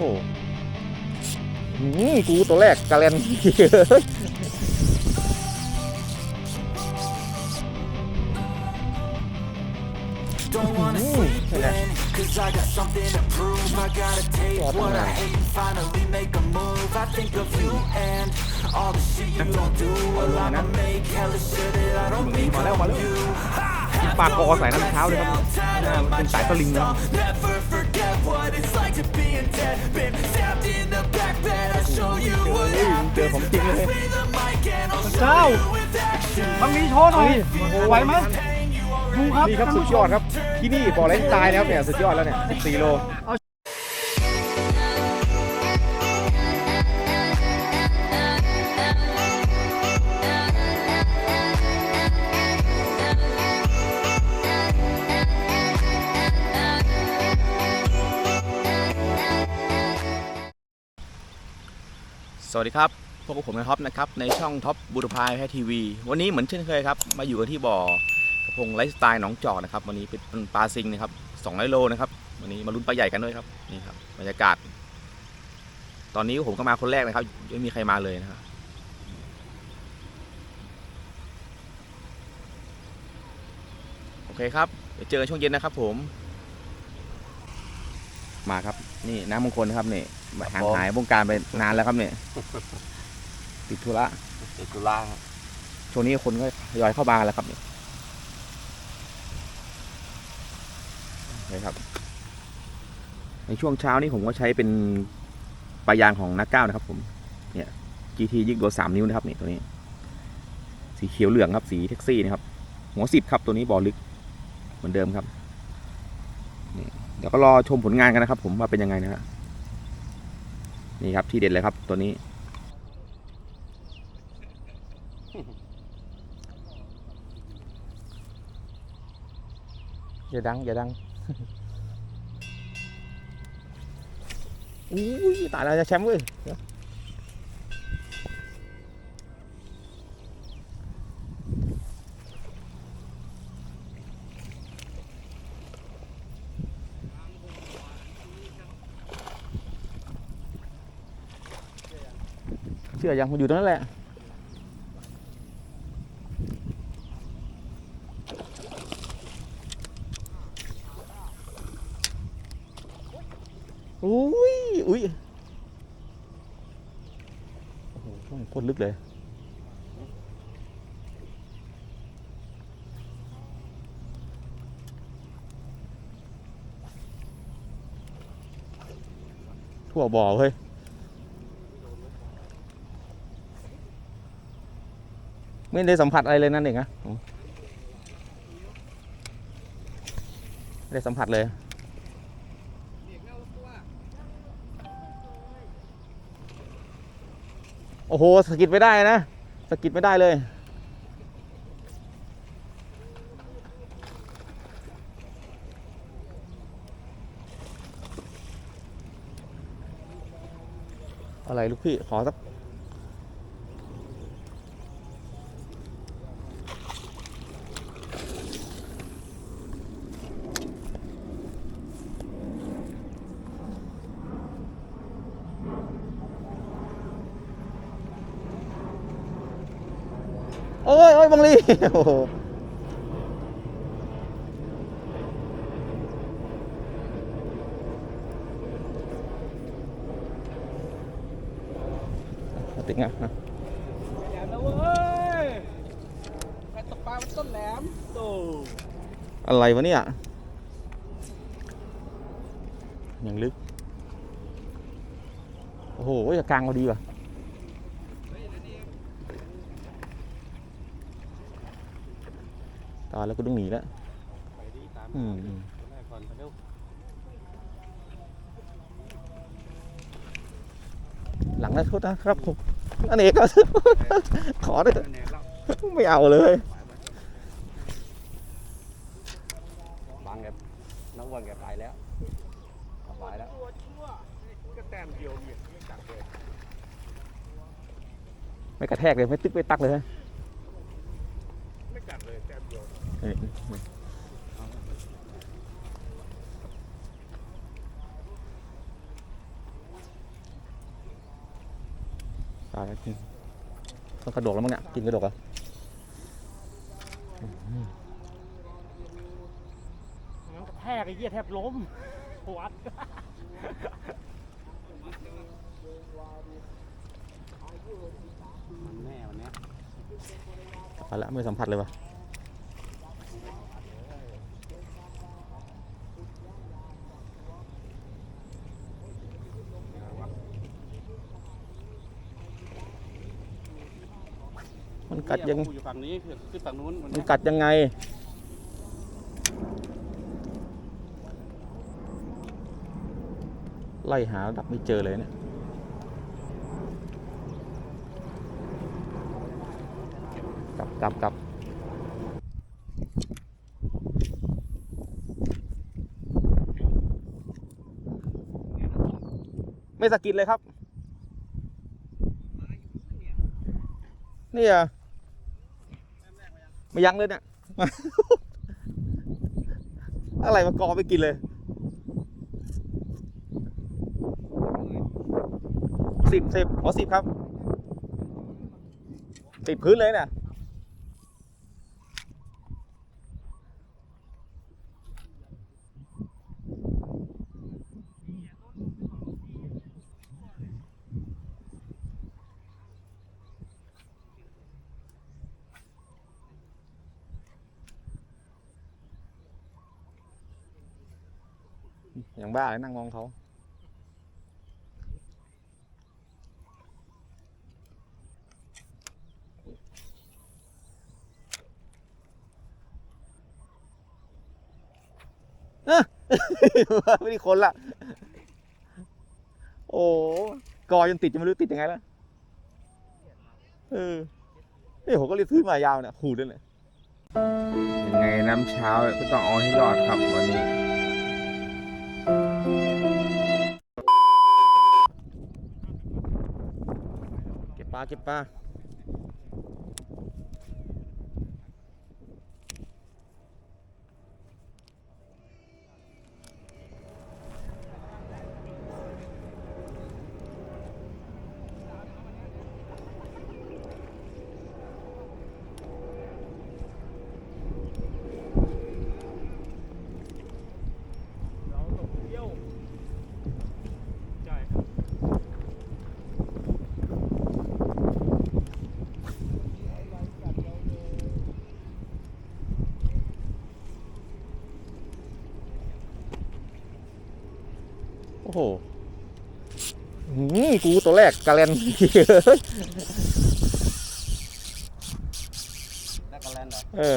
โหหืมกูตัวแรกกาเลน Don't wanna sleep in, cause I got something to prove. I gotta take what I hate and finally make a move. I think of you and all the shit you don't do. Well, I'ma make hella sure that I don't think มาแล้วมา of แล้ว you. ปากกอใส่น้ำเท้าเลยครับหน้ามันเป็นสายสลิงนะ to be in debt. Been stabbed in the back bed. I'll show you what เฮ้ยเจอของจริงเลย Play the mic and I'll เจ้า show you with action. บางทีโชว์หน่อยไหวไหมดูครับนี่ครับสุดยอดครับที่นี่บ่อแรงตายนะครับเนี่ยสุดยอดแล้วเนี่ย14โล สวัสดีครับ พวกบผมนะครับนะครับ ในช่องท็อปบูรพายแพทีวี วันนี้เหมือนเช่นเคยครับ มาอยู่กันที่บ่อกระพงไลฟ์สไตล์หนองจอกนะครับ วันนี้เป็นปลาซิงนะครับ200โลนะครับ วันนี้มาลุ้นปลาใหญ่กันด้วยครับ นี่ครับบรรยากาศ ตอนนี้ผมก็มาคนแรกนะครับ ไม่มีใครมาเลยนะครับโอเคครับเดี๋ยวเจอกันช่วงเย็นนะครับผม มาครับ นี่น้ำมงคลนะครับนี่ ห่างหายวงการไปนานแล้วครับเนี่ยติดธุระติดตุลาช่วงนี้คนก็ทยอยเข้ามาแล้วครับเนี่ยนี่ครับ ในช่วงเช้านี้ผมก็ใช้เป็นปลายางของนักก้าวนะครับ ผม เนี่ย GT ยิกโดสามนิ้วนะครับนี่ตัวนี้ สีเขียวเหลืองครับ สีแท็กซี่นะครับ หัวสิบครับตัวนี้บอลึกเหมือนเดิมครับนี่เดี๋ยวก็รอชมผลงานกันนะครับ ผมว่าเป็นยังไงนะฮะ นี่ครับที่เด็ดเลยครับตัวนี้ อย่าดัง อย่าดังอุ้ยตายแล้วจะแชมป์เว้ยเดี๋ยวเชื่ อยังอยู่ตรงนั้นแหละอุ้ยอุ้ยโอ้โหช่วงโคตรลึกเลยทั่วบ่อเฮ้ย ไม่ได้สัมผัสอะไรเลยนั่นเองนะไม่ได้สัมผัสเลยโอ้โหสกิดไม่ได้นะสกิดไม่ได้เลย อะไรลูกพี่ขอสัก โอ้ย โอ้ยบังลีโอ้โหเอาติดงะแหลมแล้วเว้ยใครตกปลาบนต้นแหลมโตอะไรวะเนี่ยยังลึก โอ้โหจะกลางเอาดีว่ะ ตายแล้วก็ต้องหนีแล้วไปดีตามอืมอืมแรกก่อนเร็วหลังนะโทษนะครับผมอันนี้ก็ขอได้เถอะแนวเราไม่เอาเลยบังแกน้องวันแกไปแล้วสบายแล้วตัวชั่วก็แต้มเดียวเนี่ยไม่จับเลยไม่กระแทกเลยไม่ตึกไม่ตักเลยฮะ ไม่จับเลยแต้มเดียว เอ้ยายแล้วกินต้องกระโดดแล้วมั้งเนี่ยกินกระโดดเหรองั้นกระแทกไอ้เหี้ยแทบล้มวัดมันแน่วันเนี้ยเอาละไม่สัมผัสเลยวะ มันกัดยังกูอยู่ฝั่งนี้ขึ้นฝั่งนู้นวันมันเนี้ยกัดยังไง ไล่หาระดับไม่เจอเลยเนี่ยกลับกลับกลับไม่สะกิดเลยครับ นี่อะ ไม่ยั้งเลยเนี่ย อะไรมากอไปกินเลย สิบสิบอ๋อสิบครับ ติดพื้นเลยเนี่ย อย่างบ้าเลยนั่งมองเขาไม่ได้คนละโอ้กอยังติดยังไม่รู้ติดยังไงแล้วเออนี่ผมก็รียกพื้นมายาวเนี่ยขูดเลยเลยยังไงน้ำเช้าก็ต้องเอาให้รอดครับวันนี้ ปลาเก็บปลาเราตกเที่ยวใช่ครับ โอ้โหอื้อหือ กูตัวแรกกาเลนแลกกันแลนด์เหรอ เออ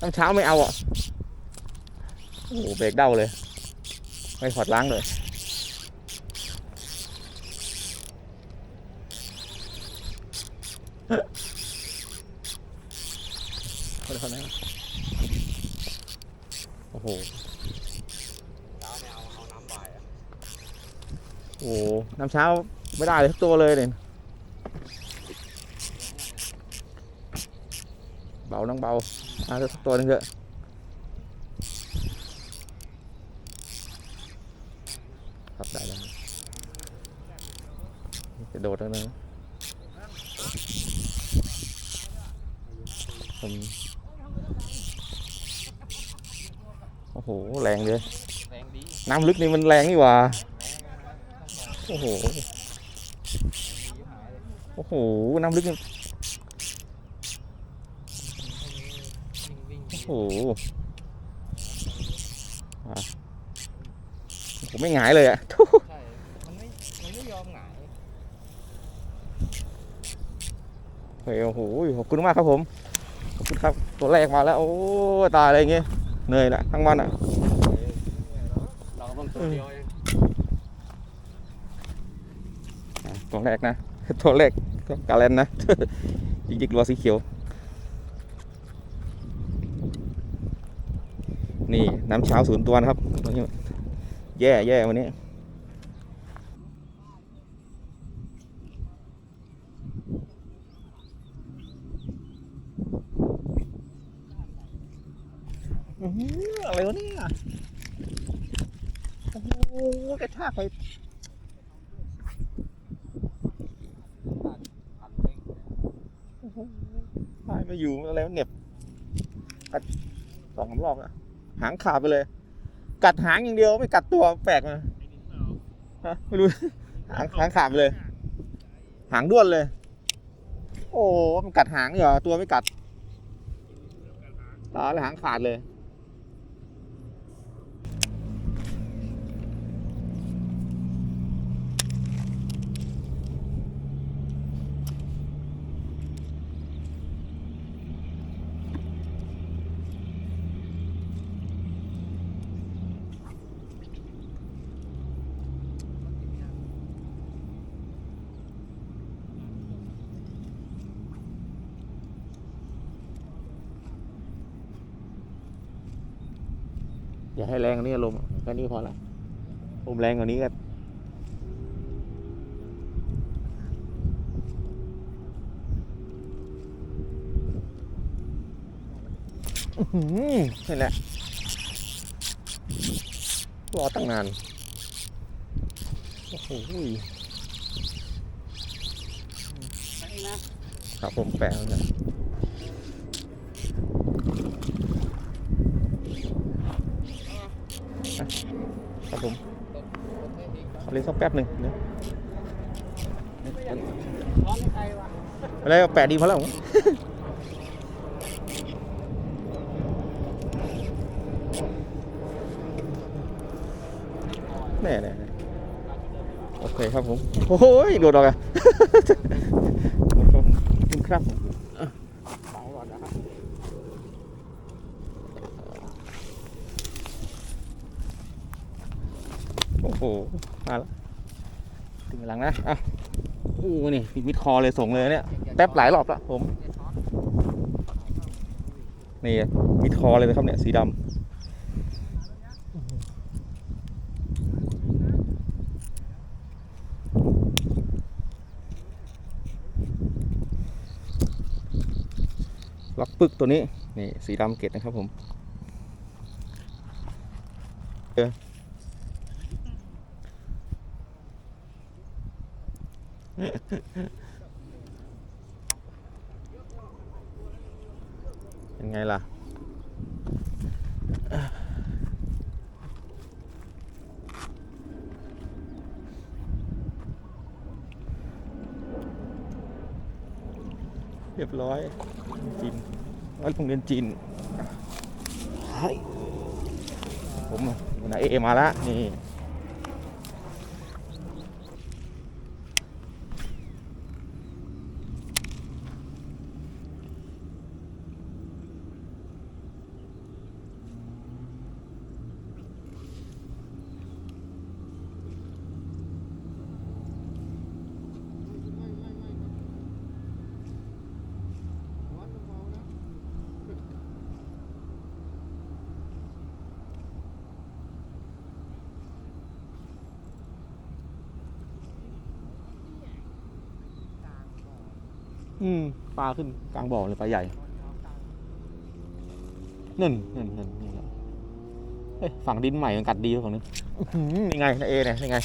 ตั้งเช้าไม่เอาอะ โอ้โหเบรกเด้าเลย ไม่ถอดล้างเลยขอโทษนะโอ้โห เช้าไม่เอาเอาน้ำบ่ายอะ โอ้โหน้ำเช้าไม่ได้เลยทุกตัวเลยเนี่ยเบาน้องเบาเอาสักตัวหนึงเถอะครับได้แล้วจะโดดแล้วนะผมโอ้โห แรงเลยแรงดีน้ำลึกนี่มันแรงนี่หว่า โอ้โห โอ้โห น้ำลึกนี่โอ้โหอะผมไม่หงายเลยอะทุใช่ มันไม่ มันไม่ยอมหงาย เฮ้ย โอ้โห ขอบคุณมากครับผม ขอบคุณครับ ตัวแรกมาแล้ว โอ้ ตายอะไรอย่างเงี้ยเหนื่อยละทั้งวันอะเราเพิ่งตัวเดียวเอง อะ ตัวแรกนะ ตัวแรกก็กาเลนนะจริงๆรัวสีเขียว นี่น้ำเช้าศูนย์ตัวนะครับวันนี้แย่แย่วันนี้อื้อหืออะไรวะเนี่ยโอ้โหกระชากไป พายไม่ อยู่อะไรวเหน็บกัดสองสามรอบอะหางขาดไปเลย กัดหางอย่างเดียวไม่กัดตัวแปลกนะฮะไม่รู้หางหางขาดไปเลย หางด้วนเลย โอ้มันกัดหางเหรอตัวไม่กัดตาเลยหางขาดเลย อย่าให้แรงกว่านี้ลมณ์แค่นี้พอละลมแรงกว่านี้ก็อื้อหือนี่แหละรอตั้งนาน โอ้โหครับผมแปลแล้วเนี่ยครับผมเอาเล่นสักแป๊บหนึ่งนะอะไรแปะดีพอแล้วแน่แน่โอเคครับผม โอ้ยโดดออกอะคุณครับโอ้โห มาแล้วถึงหลังนะอะอู้นี่มิดคอเลยส่งเลยเนี่ยแทบหลายรอบล้วผมนี่มิดคอเลยนะครับเนี่ยสีดำล็อกปึกตัวนี้ นี่ สีดำเกตนะครับผมเออ ยังไงล่ะ เรียบร้อยจีนวัดโรงเรียนจีนเฮ้ผมอะวันไหนเอมาล้วนี่ อืม ปลาขึ้นกลางบ่อเลยปลาใหญ่นั่นนั่นนั่นนี่ครับเอ้ยฝั่งดินใหม่มันกัดดีกว่าฝั่งนี้อื้อหือนี่ไงนะเอเนี่ยนี่ไง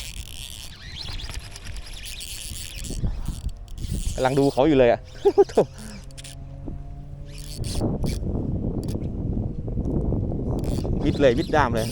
กำลังดูเขาอยู่เลยอะโถ่วิดเลยวิดดามเลย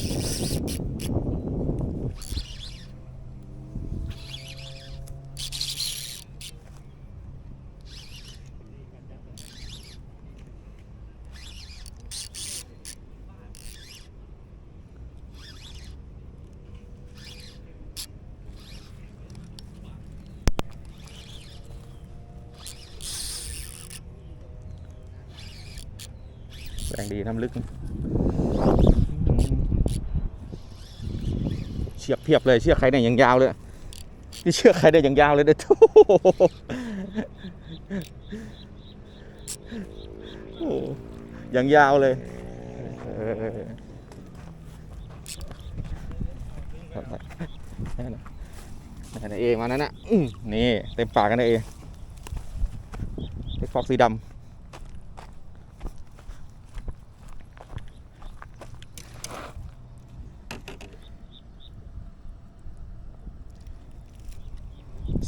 แรงดีน้ำลึก เชือกเพียบเลยเชือกใครเนี่ยยังยาวเลยนี่เชือกใครเนี่ยยังยาวเลยเด้อโถ่โอ้ยังยาวเลยนั่นน่ะนั่นน่ะเอมานั่นน่ะนี่เต็มปากกันเอเป็นฟอกสีดำ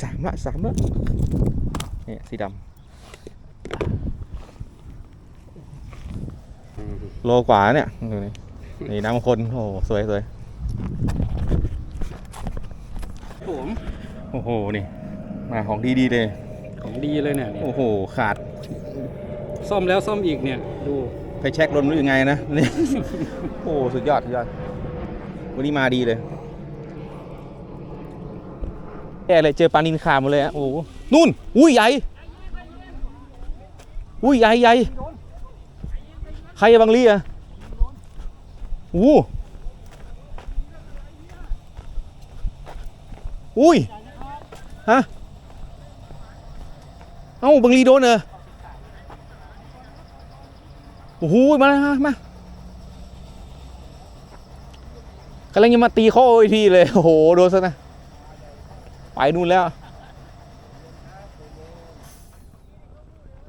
สามละสามละเนี่ยสีดำโลกว่าเนี่ยนี่น้ำคนโอ้หสวยสวยผมโอ้โหนี่มาของดีดีเลยของดีเลยเนี่ยโอ้โหขาด ซ่อมแล้วซ่อมอีกเนี่ยดูไปเช็ครลมรู้ยังไงนะโอ้สุดยอดสุดยอดวันนี้มาดีเลย แย่เลยเจอปลานินขาหมดเลยอะโอ้นู่น อุ้ยใหญ่ อุ้ยใหญ่ใหญ่ใครบางลีอะโอ้อุ้ย ฮะ เอ้าบางลีโดนเหรอโอ้โหมาเลยมามากำลังจะมาตีข้ออีกทีเลย โอ้โห โดนซะนะ ไปนู่นแล้ว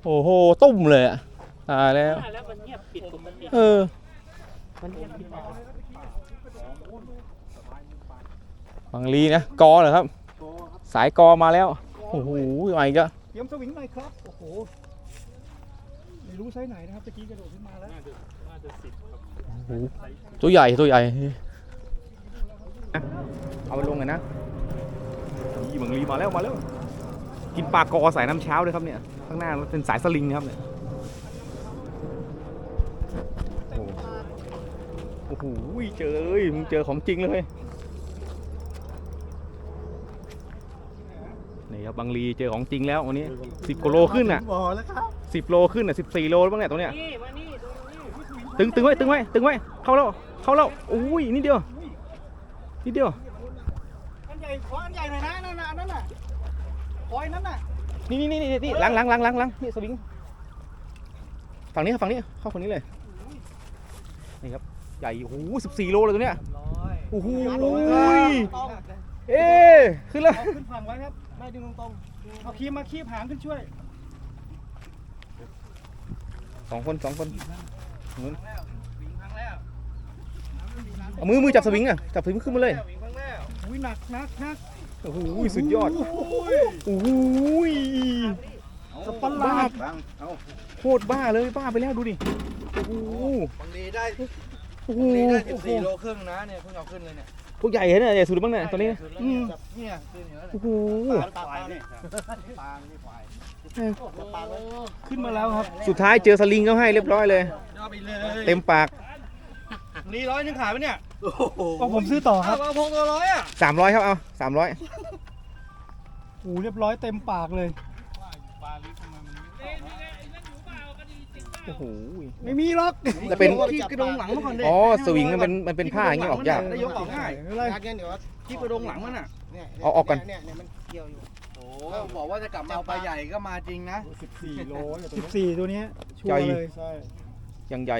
โอ้โหตุ้มเลยอะตายแล้วแล้วมันเงียบปิดปกติเออมันเงียบปิดบังลีนะกอเหรอครับ สายกอมาแล้ว โอ้โหมาอีกแล้วเตรียมสวิงหน่อยครับ โอ้โหไม่รู้ไซส์ไหนนะครับตะกี้กระโดดขึ้นมาแล้วตัวใหญ่ตัวใหญ่ เอาไปลงกันนะ นี่บังลีมาแล้วมาแล้ว กินปลากอสายน้ำเช้าด้วยครับเนี่ย ข้างหน้าเป็นสายสลิงนะครับเนี่ยโอ้โหโอ้โหเจอเลยมึงเจอของจริงเลยนี่ครับบังลีเจอของจริงแล้ววันนี้สิบกว่าโลขึ้นอะบ่อแล้วครับสิบโลขึ้นอะสิบสี่โลแล้วบ้างเนี่ยตรงเนี้ยนี่มานี่ดูนี่ตึงตึงไว้ตึงไว้ตึงไว้เข้าแล้วเข้าแล้วอุ้ยนิดเดียวนิดเดียวอันใหญ่ ขออันใหญ่หน่อยนะนั่นน่ะนนั่นน่ะคอยนั่นน่ะนี่นี่นี่นี่นี่หลังหลังหลังหลังหลังนี่สวิงฝั่งนี้ครับฝั่งนี้เข้าฝั่งนี้เลยนี่ครับใหญ่โอ้โหสิบสี่โลเลยตัวเนี้ยโอ้โหเอ๊ขึ้นแล้วเอาขึ้นฝั่งไว้ครับไม่ดึงตรงๆเอาคีมมาคีบหางขึ้นช่วยสองคนสองคนนู้นเอามือมือจับสวิงอะจับสวิงขึ้นมาเลย อุ้ยหนักหนักหนักโอ้โหสุดยอดโอ้โหสปันลาดโคตรบ้าเลยบ้าไปแล้วดูดิโอ้โหบางทีได้โอ้โหบางทีได้สิบสี่โลครึ่งนะเนี่ยเพิ่งเอาขึ้นเลยเนี่ยพวกใหญ่เห็นไหมใหญ่สุดบ้างเนี่ยตัวนี้สุดแล้วเนี่ยจับเนี่ยขึ้นอยู่แล้วโอ้โหเนี่ยปลาปลาเนี่ยปลาไม่ควายปลาไว้ขึ้นมาแล้วครับ สุดท้ายเจอสลิงเขาให้เรียบร้อยเลยเอาไปเลยเต็มปาก นี่ร้อยหนึงขายไปเนี่ยโอ้โหก็ผมซื้อต่อครับเอาพงตัวร้อยอะ300ครับเอา300โอ้เรียบร้อยเต็มปากเลย โอ้โห ไม่มีหรอกจะเป็นที่กระดงหลังมันก่อนดิอ๋อสวิงมันเป็นมันเป็นผ้าอย่างงี้ออกยาก ได้ยกออกง่ายไม่เป็นไรเดี๋ยวที่กระดงหลังมันอะเนี่ยเอาออกก่อน เนี่ยเนี่ยมันเกี่ยวอยู่ โอ้บอกว่าจะกลับมาเอาปลาใหญ่ก็มาจริงนะ 14โล14ตัวเนี้ยชัวร์เลยใช่ยังใหญ่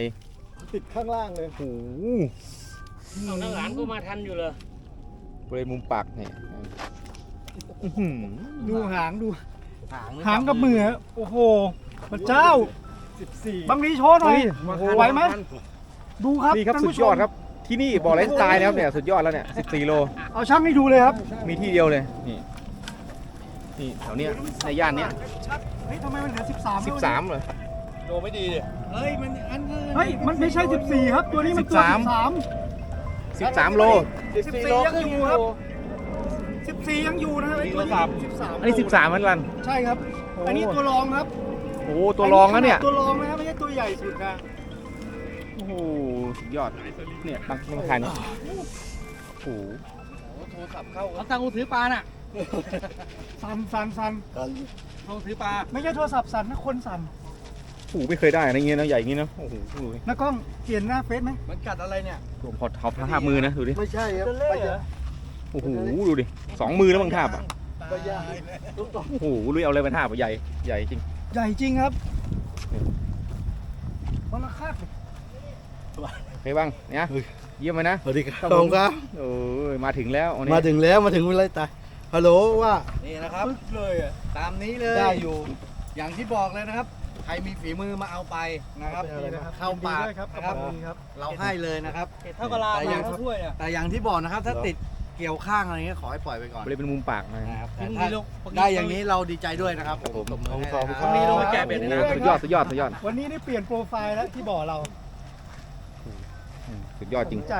ติดข้างล่างเลยโอ้โหเอานั่งหลานกูมาทันอยู่เลยบริเวณมุมปากเนี่ยอื้อหือดูหางดูหางหางกับมือฮะโอ้โหพระเจ้า14บางทีโชว์หน่อยไหวไหมดูครับนี่ครับท่าสุผู้ดชยอมดครับ ที่นี่บ่อไลฟ์สไตล์นะครับเนี่ยสุดยอดแล้วเนี่ย14โล เอาช่างให้ดูเลยครับมีที่เดียวเลย นี่ นี่แถวเนี้ยในย่านเนี้ยเฮ้ยทำไมมันเหลือ13แล้ววะ13เลยโดไม่ดีดิ เฮ้ยมันอันนั้นเฮ้ย มันไม่ใช่ 14 ครับ ตัวนี้มันตัว13 13โล 14โลครึ่งอยู่ครับ13 14 ยังอยู่นะครับไอ้ตัวนี้13 อันนี้13เหมือนกันใช่ครับอันนี้ตัวรองครับโอ้โหตัวรองแล้วเนี่ย ตัวรองนะครับไม่ใช่ตัวใหญ่สุดนะโอ้โหสุดยอด เนี่ยตั้งตั้งขายเนี่ยโอ้โหโทรศัพท์เข้าเอาตังค์กูถือปลาน่ะสันสันสันเอาถือปลาไม่ใช่โทรศัพท์สันนะคนสัน โอ้โหไม่เคยได้นะอย่างเงี้ยนะใหญ่อย่างงี้นะโอ้โหดูดินักกล้องเปลี่ยนหน้าเฟซไหมมันกัดอะไรเนี่ยผมขอขอทาบมือนะดูดิไม่ใช่ครับเล่เหรอโอ้โหดูดิสองมือแล้วบางทาบอะปลาใหญ่โอ้โหลุยเอาอะไรมาทาบอะใหญ่ใหญ่จริงใหญ่จริงครับคนละคาดเลยเฮ้ยบ้างเนี่ยเยี่ยมเลยนะสวัสดีคครัรับบผมผมครับโอ้ยมาถึงแล้ววันนี้มาถึงแล้วมาถึงเวลาตายฮัลโหลว่านี่นะครับปึ๊กเลยอะตามนี้เลยได้อยู่ อย่างที่บอกเลยนะครับ ใครมีฝีมือมาเอาไปนะครับเข้าปากยินดีด้วยครับนะกัครับบมือครับเราให้เลยนะครับเท่ากับลาแต่อย่างเท่าถ้วยอะแต่อย่างที่บอกนะครับ ถ้าติดเกี่ยวข้างอะไรเงี้ยขอให้ปล่อยไปก่อนบริเวณมุมปากนะนะครับแต่ถ้าได้อย่างนี้เราดีใจด้วยนะครับผมตบมือให้เลยนะคขรัอบณนี่ลงมาแกะเบ็ดเลยนะสุดยอดสุดยอดสุดยอดวันนี้ได้เปลี่ยนโปรไฟล์แล้วที่บ่อเราสุดยอดจริงใจ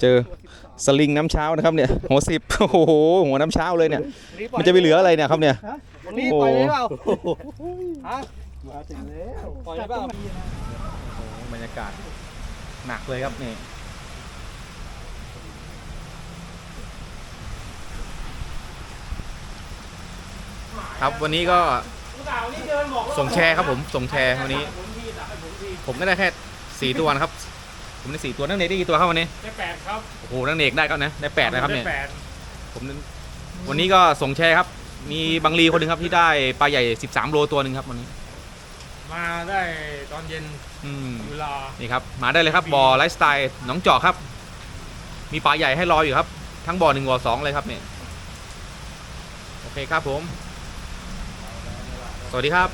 เจอสลิงน้ำเช้านะครับเนี่ยหัวสิบโอ้โหหัวน้ำเช้าเลยเนี่ย มันจะไปเหลืออะไรเนี่ยครับเนี่ยวันนี้ปล่อยเลยเปล่าฮะ มาถึงแล้วปล่อยเลยเปล่าบรรยากาศหนักเลยครับนี่ครับวันนี้ก็ส่งแชร์ครับผมส่งแชร์วันนี้ ผมก็ได้แค่สี่ตัวนะครับ ผมได้สี่ตัวนักเนกได้กี่ตัวครับวันนี้ได้แปดครับโอ้โหนักเนกได้ก็นะได้แปดนะครับเนี่ยได้แปดผมวันนี้ก็ส่งแชร์ครับ มีบางรีคนหนึ่งครับที่ได้ปลาใหญ่ 13 โลตัวหนึ่งครับวันนี้ มาได้ตอนเย็นอืมเวลา นี่ครับ มาได้เลยครับ บ่อไลฟ์สไตล์หนองจอกครับ มีปลาใหญ่ให้รออยู่ครับ ทั้งบ่อหนึ่งบ่อสองเลยครับเนี่ยโอเคครับผม สวัสดีครับ